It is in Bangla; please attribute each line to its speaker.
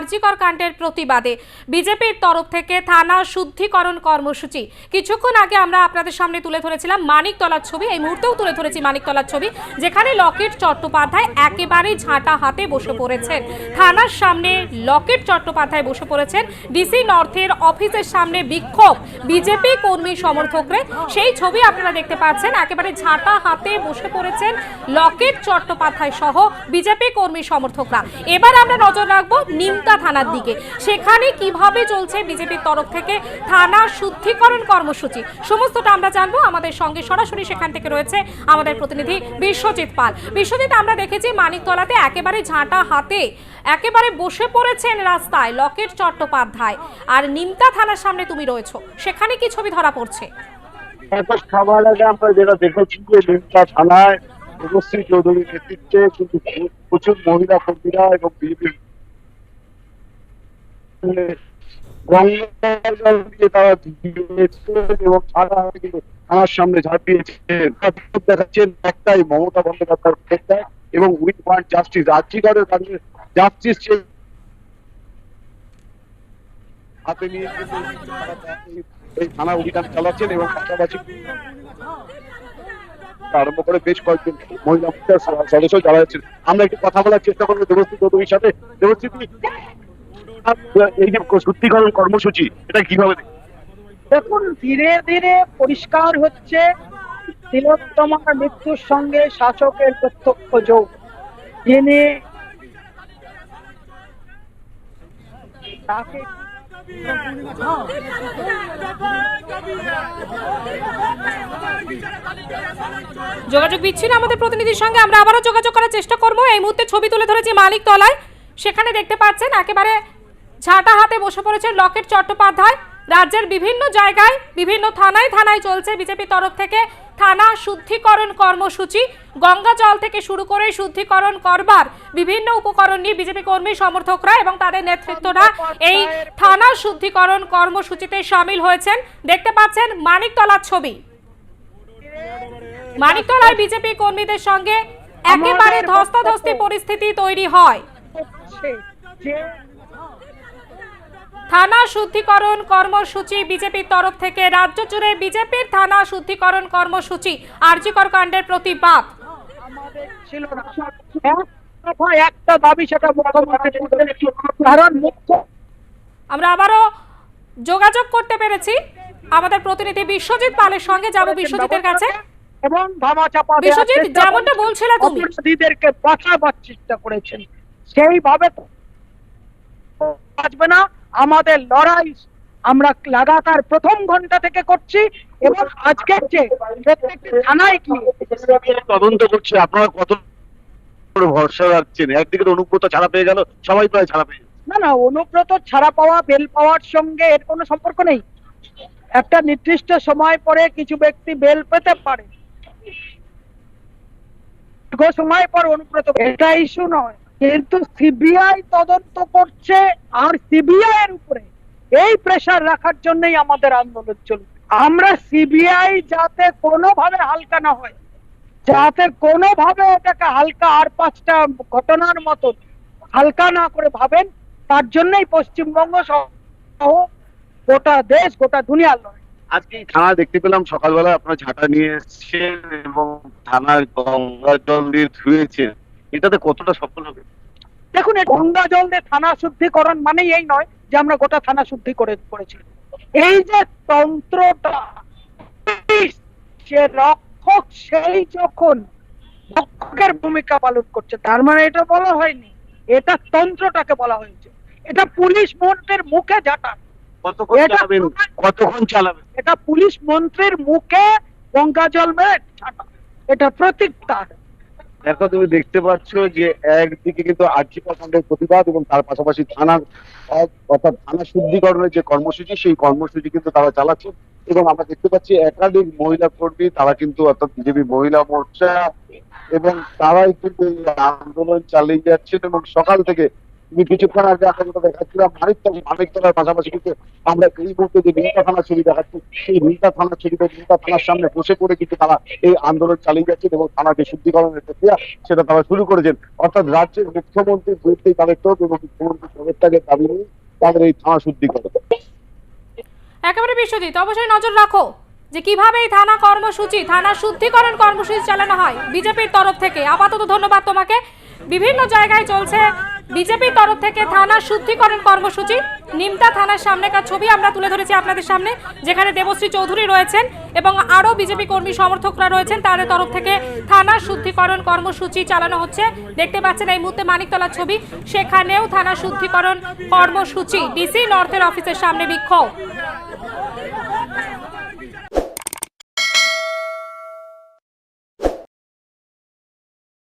Speaker 1: আরজিকর কাণ্ডের প্রতিবাদে বিজেপির তরফ থেকে থানা শুদ্ধিকরণ কর্মসূচি। কিছুক্ষণ আগে আমরা আপনাদের সামনে তুলে ধরেছিলাম মানিকতলার ছবি। এই মুহূর্তেও তুলে ধরেছি মানিকতলার ছবি, যেখানে লকেট চট্টোপাধ্যায় একেবারে ঝাঁটা হাতে বসে পড়েছেন। থানার সামনে লকেট চট্টোপাধ্যায় বসে পড়েছেন। ডিসি নর্থের অফিসের সামনে বিক্ষোভ বিজেপি কর্মী সমর্থকরা। সেই ছবি আপনারা দেখতে পাচ্ছেন, একেবারে ঝাঁটা হাতে বসে পড়েছেন লকেট চট্টোপাধ্যায় সহ বিজেপি কর্মী সমর্থকরা। এবার আমরা নজর রাখব নিমতা থানার দিকে। সেখানে কীভাবে চলছে বিজেপির তরফ থেকে থানা শুদ্ধিকরণ কর্মসূচি? সমস্তটা আমরা জানব। আমাদের সঙ্গে সরাসরি সেখান থেকে রয়েছে আমাদের প্রতিনিধি বিশ্বজিৎ পাল। বিশ্বজিৎ, আমরা দেখেছি মানিকতলাতে একেবারে ঝাঁটা হাতে একেবারে বসে পড়েছেন রাস্তায় লকেট চট্টোপাধ্যায়। আর নিমতা থানার সামনে তুমি রয়েছো। সেখানে কি ছবি ধরা পড়ছে?
Speaker 2: লিমকা থানায় দেবশ্রী চৌধুরীর নেতৃত্বে কিন্তু প্রচুর মহিলা কর্মীরা এবং বিজেপির সামনে ঝাঁপিয়েছেন দেখাচ্ছেন একটাই মমতা বন্দ্যোপাধ্যায়ের প্রত্যয় এবং উইথ ওয়ান্ট জাস্টিস কাছে জাস্টিস হাতে নিয়ে এই থানা অভিযান চালাচ্ছেন এবং পাশাপাশি আরম্ভ করে বেশ কয়েকজন মহিলা সদস্য যারা আছেন আমরা একটু কথা বলার চেষ্টা করব চৌধুরীর সাথে। দেবশ্রী, তুমি এই যে শুদ্ধিকরণ কর্মসূচি এটা কীভাবে
Speaker 3: দেখুন ধীরে ধীরে পরিষ্কার হচ্ছে তিলোত্তমার মৃত্যুর সঙ্গে শাসকের প্রত্যক্ষ যোগ। তাকে
Speaker 1: যোগাযোগ বিচ্ছিন্ন আমাদের প্রতিনিধির সঙ্গে। আমরা আবারও যোগাযোগ করার চেষ্টা করব। এই মুহূর্তে ছবি তুলে ধরেছি মালিক তলায়। সেখানে দেখতে পাচ্ছেন একেবারে ঝাঁটা হাতে বসে পড়েছেন লকেট চট্টোপাধ্যায়। রাজ্যের বিভিন্ন জায়গায় বিভিন্ন থানায় থানায় চলছে বিজেপি তরফ থেকে থানা শুদ্ধিকরণ কর্মসূচি। গঙ্গা জল থেকে শুরু করে শুদ্ধিকরণ করবার বিভিন্ন উপকরণ নিয়ে বিজেপি কর্মী সমর্থকরা এবং তাদের নেতৃত্বরা এই থানা শুদ্ধিকরণ কর্মসূচিতে সামিল হয়েছেন। দেখতে পাচ্ছেন মানিকতলার ছবি। মানিকতলায় বিজেপি কর্মীদের সঙ্গে একেবারে ধস্তাধস্তি পরিস্থিতি তৈরি হয়। থানা শুদ্ধিকরণ কর্মসূচি বিজেপির তরফ থেকে রাজ্য জুড়ে বিজেপির থানা শুদ্ধিকরণ কর্মসূচি আরজিকর কাণ্ডের প্রতিবাদ।
Speaker 3: ছিল না। এক দফা একটা দাবি সেটা কারণ
Speaker 1: আমরা আবারও যোগাযোগ করতে পেরেছি। আমাদের প্রতিনিধি বিশ্বজিৎ পালের সঙ্গে যাব বিশ্বজিতের কাছে।
Speaker 3: এবং ধামা চাপা
Speaker 1: বিশ্বজিৎ, যেমনটা
Speaker 3: করেছেন।
Speaker 1: তুমি।
Speaker 3: অপরাধীদেরকে বাঁচাবার চেষ্টা করেছেন সেইভাবে বাঁচবে না। আমাদের লড়াই আমরা লাগাতার প্রথম ঘণ্টা থেকে করছি এবং আজকের যে প্রত্যেকটি থানায় কি
Speaker 2: তদন্ত করছে আপনারা কত ভরসা রাখছেন? একদিকে তো অনুব্রত ছাড়া পেয়ে গেল সবাই প্রায় ছাড়া পেয়ে
Speaker 3: না না অনুব্রত ছাড়া পাওয়া বেল পাওয়ার সঙ্গে এর কোনো সম্পর্ক নেই। একটা নির্দিষ্ট সময় পরে কিছু ব্যক্তি বেল পেতে পারে। দীর্ঘ সময় পর অনুব্রত এটা ইস্যু নয় কিন্তু সিবিআই তদন্ত করছে আর সিবিআই এর উপরে। এই প্রেশার রাখার জন্যই আমাদের আন্দোলন চলবে আমরা সিবিআই যাতে কোনোভাবে হালকা না হয়, যাতে কোনোভাবে এটাকে হালকা আর পাঁচটা ঘটনার মতন হালকা না করে ভাবেন, তার জন্যই পশ্চিমবঙ্গ সহ গোটা দেশ, গোটা দুনিয়ার লড়াই।
Speaker 2: আজকে থানা দেখতে পেলাম সকালবেলা আপনার ঝাঁটা নিয়ে এসেছেন এবং থানার গঙ্গা জল দিয়ে ধুয়েছেন। এটাতে কতটা সফল হবে?
Speaker 3: দেখুন গঙ্গা জল দিয়ে থানা শুদ্ধিকরণ মানেই এই নয় যে আমরা গোটা থানা শুদ্ধি করে করেছি। এই যে তন্ত্রটা সে রক্ষক সেই যখন রক্ষকের ভূমিকা পালন করছে তার মানে এটা বলা হয়নি এটা তন্ত্রটাকে বলা হয়েছে। এটা পুলিশ মন্ত্রের মুখে ঝাঁটা
Speaker 2: কতক্ষণ চালাবেন?
Speaker 3: এটা পুলিশ মন্ত্রীর মুখে গঙ্গা জল মেরে ছাটা এটা প্রতীক তার
Speaker 2: দেখো, তুমি দেখতে পাচ্ছ যে একদিকে কিন্তু আর্জি কাণ্ডের প্রতিবাদ এবং তার পাশাপাশি থানার, অর্থাৎ থানা শুদ্ধিকরণের যে কর্মসূচি, সেই কর্মসূচি কিন্তু তারা চালাচ্ছে এবং আমরা দেখতে পাচ্ছি একাধিক মহিলা কর্মী, তারা কিন্তু অর্থাৎ বিজেপি মহিলা মোর্চা এবং তারাই কিন্তু আন্দোলন চালিয়ে যাচ্ছেন এবং সকাল থেকে কিছুক্ষণ আগে দেখাচ্ছিলাম মানিকতলা মানিকতলার পাশাপাশি কিন্তু আমরা এই মুহূর্তে যে দেখাচ্ছি, সেই থানার সামনে বসে পড়ে কিন্তু তারা এই আন্দোলন চালিয়ে যাচ্ছেন এবং থানাকে শুদ্ধিকরণের প্রক্রিয়া, সেটা তারা শুরু করেছেন। অর্থাৎ রাজ্যের তাদের তোপ এবং মুখ্যমন্ত্রীর পদত্যাগের দাবি নিয়ে তাদের এই থানা শুদ্ধিকরণ।
Speaker 1: একেবারে বিশ্বজিৎ অবশ্যই নজর রাখো যে কীভাবে এই থানা কর্মসূচি, থানা শুদ্ধিকরণ কর্মসূচি চালানো হয়। বিজেপির তরফ থেকে আপাতত ধন্যবাদ তোমাকে। বিভিন্ন জায়গায় চলছে বিজেপির তরফ থেকে থানা শুদ্ধিকরণ কর্মসূচি। নিমতা থানার সামনেকার ছবি আমরা তুলে ধরেছি আপনাদের সামনে, যেখানে দেবশ্রী চৌধুরী রয়েছেন এবং আরও বিজেপি কর্মী সমর্থকরা রয়েছেন। তাদের তরফ থেকে থানা শুদ্ধিকরণ কর্মসূচি চালানো হচ্ছে। দেখতে পাচ্ছেন এই মুহূর্তে মানিকতলার ছবি। সেখানেও থানা শুদ্ধিকরণ কর্মসূচি। ডিসি নর্থের অফিসের সামনে বিক্ষোভ।